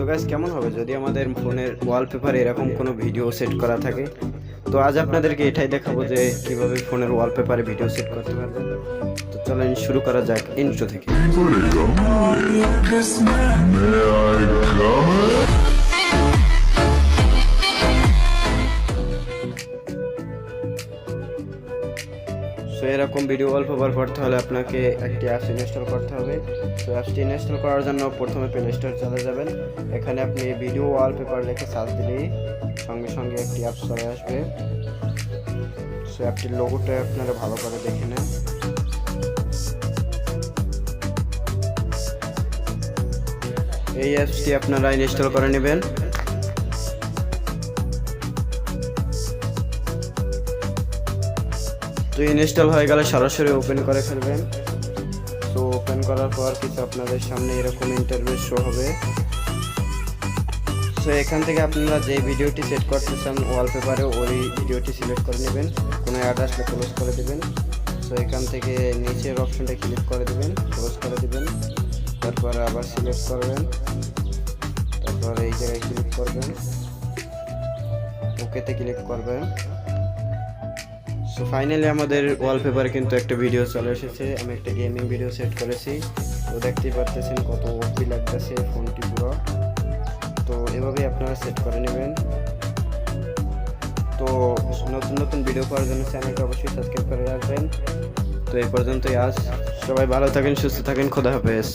So guys কেমন হবে যদি আমাদের ফোনের ওয়ালপেপারে এরকম কোনো ভিডিও সেট করা থাকে? তো আজ আপনাদেরকে এটাই দেখাবো যে কীভাবে ফোনের ওয়ালপেপারে ভিডিও সেট করতে পারবেন। তো চলেন শুরু করা যাক ইন্ট্রো থেকে। সো এরকম ভিডিও ওয়ালপেপার করতে হলে আপনাকে একটি অ্যাপস ইনস্টল করতে হবে। তো অ্যাপসটি ইনস্টল করার জন্য প্রথমে প্লে স্টোর চলে যাবেন। এখানে আপনি ভিডিও ওয়ালপেপার লিখে সার্চ দিলেই সঙ্গে সঙ্গে একটি অ্যাপস চলে আসবে। সো অ্যাপটির লোগোটা আপনারা ভালো করে দেখে নেন। এই অ্যাপসটি আপনারা ইনস্টল করে নেবেন। তো ইনস্টল হয়ে গেলে সরাসরি ওপেন করে ফেলবেন। তো ওপেন করার পর কিছু আপনাদের সামনে এরকম ইন্টারভিউ শো হবে। সো এখান থেকে আপনারা যে ভিডিওটি সেট করতে চান ওয়ালপেপারে ওই ভিডিওটি সিলেক্ট করে নেবেন। কোনো অ্যাড আসলে ক্লোজ করে দেবেন। সো এখান থেকে নিচের অপশনটা ক্লিক করে দেবেন ক্লোজ করে দেবেন। তারপর আবার সিলেক্ট করবেন। তারপর এই জায়গায় ক্লিক করবেন। ওকেতে ক্লিক করবেন। সো ফাইনালি আমাদের ওয়ালপেপারে কিন্তু একটা ভিডিও চলে এসেছে। আমি একটা গেমিং ভিডিও সেট করেছি। তো দেখতেই পারতেছেন কত ওপি লাগতেছে ফোনটি পুরো। তো এভাবেই আপনারা সেট করে নেবেন। তো নতুন নতুন ভিডিও পাওয়ার জন্য চ্যানেলটা অবশ্যই সাবস্ক্রাইব করে রাখবেন। তো এই পর্যন্তই আজ। সবাই ভালো থাকেন, সুস্থ থাকেন, খোদা হাফেজ।